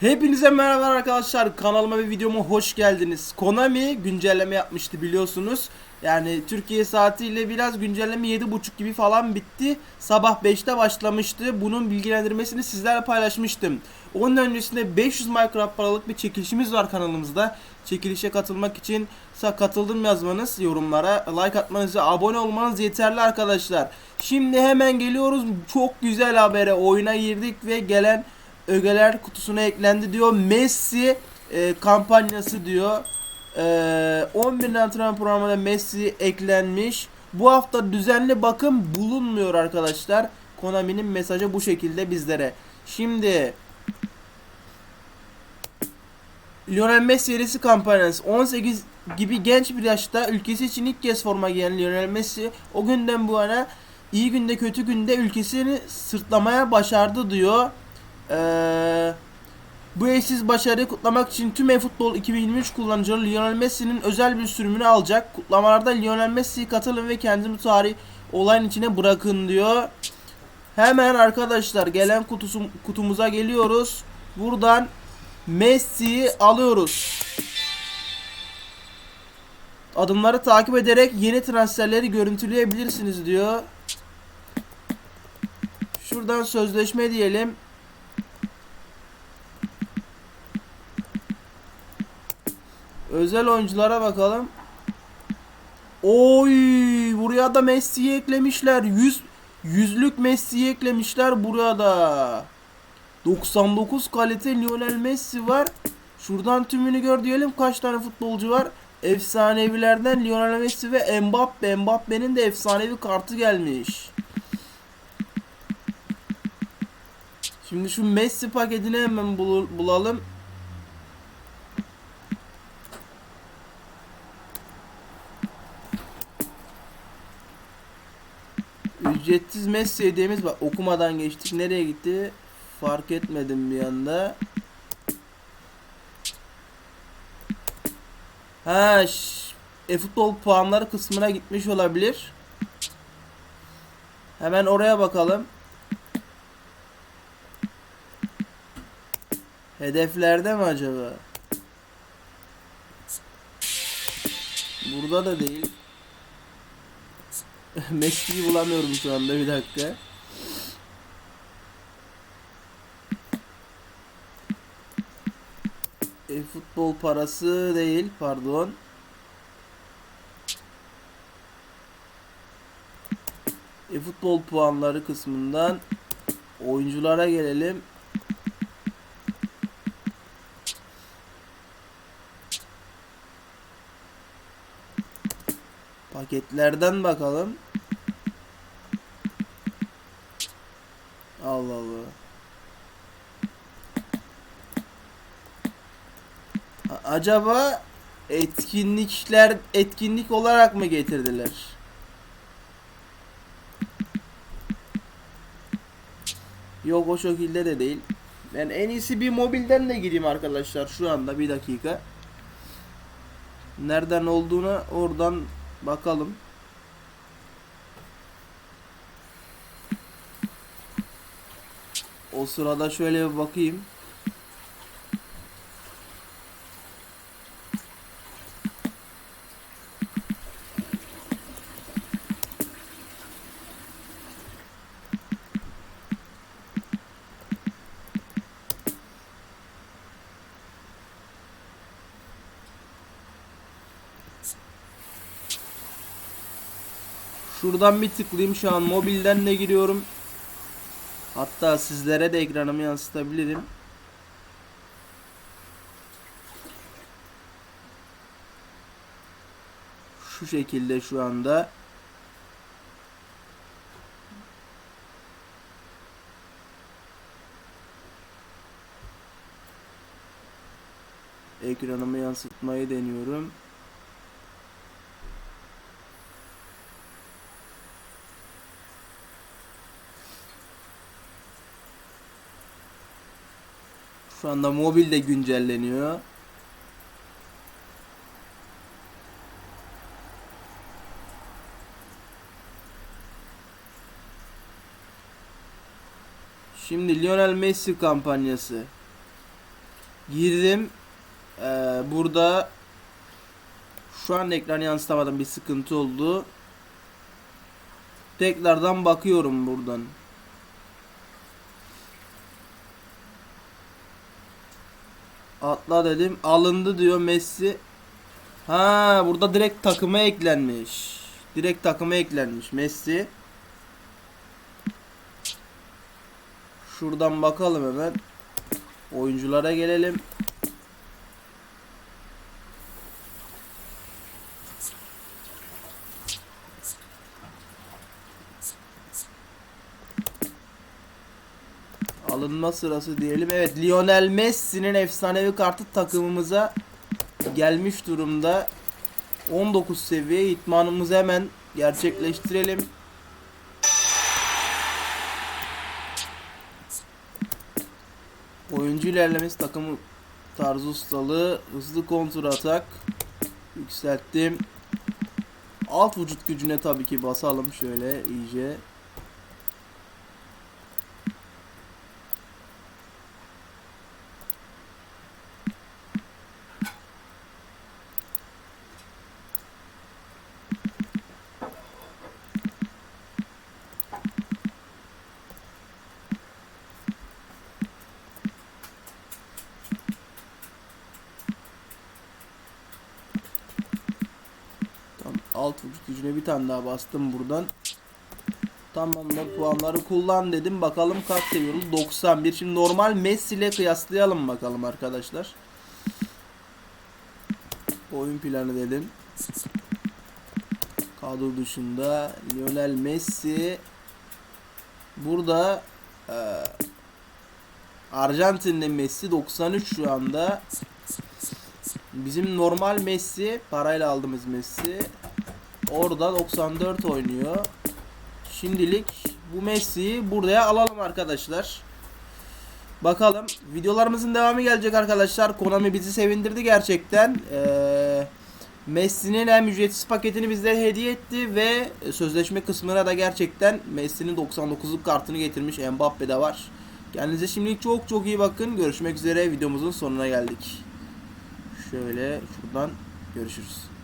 Hepinize merhaba arkadaşlar. Kanalıma ve videoma hoş geldiniz. Konami güncelleme yapmıştı biliyorsunuz. Yani Türkiye saatiyle biraz güncelleme 7.30 gibi falan bitti. Sabah 5'te başlamıştı. Bunun bilgilendirmesini sizlerle paylaşmıştım. Onun öncesinde 500 Minecraft paralık bir çekilişimiz var kanalımızda. Çekilişe katılmak için katıldım yazmanız yorumlara, like atmanız ve abone olmanız yeterli arkadaşlar. Şimdi hemen geliyoruz. Çok güzel habere oyuna girdik ve gelen ögeler kutusuna eklendi diyor. Messi e, kampanyası diyor. E, 11 antrenman programına Messi eklenmiş. Bu hafta düzenli bakım bulunmuyor arkadaşlar. Konami'nin mesajı bu şekilde bizlere. Şimdi Lionel Messi serisi kampanyası 18 gibi genç bir yaşta ülkesi için ilk kez forma giyen Lionel Messi o günden bu yana iyi günde kötü günde ülkesini sırtlamaya başardı diyor. Bu eşsiz başarıyı kutlamak için tüm eFootball 2023 kullanıcıları Lionel Messi'nin özel bir sürümünü alacak. Kutlamalarda Lionel Messi'yi katılın ve kendinizi bu tarih olayın içine bırakın diyor. Hemen arkadaşlar gelen kutusu, kutumuza geliyoruz. Buradan Messi'yi alıyoruz. Adımları takip ederek yeni transferleri görüntüleyebilirsiniz diyor. Şuradan sözleşme diyelim. Özel oyunculara bakalım. Oy, buraya da Messi'yi eklemişler. 100 yüzlük Messi'yi eklemişler buraya da. 99 kalite Lionel Messi var. Şuradan tümünü gör diyelim kaç tane futbolcu var. Efsanevilerden Lionel Messi ve Mbappe. Mbappe'nin de efsanevi kartı gelmiş. Şimdi şu Messi paketini hemen bul- bulalım. Ücretsiz Messi hediyemiz var. Okumadan geçtik. Nereye gitti? Fark etmedim bir anda. Ha, e-futbol puanları kısmına gitmiş olabilir. Hemen oraya bakalım. Hedeflerde mi acaba? Burada da değil. Messi'yi bulamıyorum şu anda bir dakika. E, futbol parası değil pardon. E, futbol puanları kısmından oyunculara gelelim. Paketlerden bakalım. Allah Allah. Acaba etkinlikler etkinlik olarak mı getirdiler? Yok o şekilde de değil. Ben en iyisi bir mobilden de gideyim arkadaşlar şu anda bir dakika. Nereden olduğunu oradan bakalım. O sırada şöyle bir bakayım. Şuradan bir tıklayayım şu an mobilden de giriyorum. Hatta sizlere de ekranımı yansıtabilirim. Şu şekilde şu anda. Ekranımı yansıtmayı deniyorum. Şu anda mobil de güncelleniyor. Şimdi Lionel Messi kampanyası. Girdim. Ee, burada şu an ekranı yansıtamadım bir sıkıntı oldu. Tekrardan bakıyorum buradan. Atla dedim. Alındı diyor Messi. Ha burada direkt takıma eklenmiş. Direkt takıma eklenmiş Messi. Şuradan bakalım hemen. Oyunculara gelelim. Alınma sırası diyelim. Evet Lionel Messi'nin efsanevi kartı takımımıza gelmiş durumda. 19 seviye itmanımızı hemen gerçekleştirelim. Oyuncu ilerlemesi takımı tarzı ustalığı, hızlı kontur atak yükselttim. Alt vücut gücüne tabii ki basalım şöyle iyice. Alt vücut gücüne bir tane daha bastım buradan. Tamamdır puanları kullan dedim. Bakalım kaç seviyoruz? 91. Şimdi normal Messi ile kıyaslayalım bakalım arkadaşlar. Oyun planı dedim. Kadro dışında Lionel Messi burada eee Arjantin'de Messi 93 şu anda. Bizim normal Messi parayla aldığımız Messi orada 94 oynuyor. Şimdilik bu Messi'yi buraya alalım arkadaşlar. Bakalım videolarımızın devamı gelecek arkadaşlar. Konami bizi sevindirdi gerçekten. Ee, Messi'nin hem ücretsiz paketini bizlere hediye etti ve sözleşme kısmına da gerçekten Messi'nin 99'luk kartını getirmiş. Mbappe de var. Kendinize şimdilik çok çok iyi bakın. Görüşmek üzere videomuzun sonuna geldik. Şöyle şuradan görüşürüz.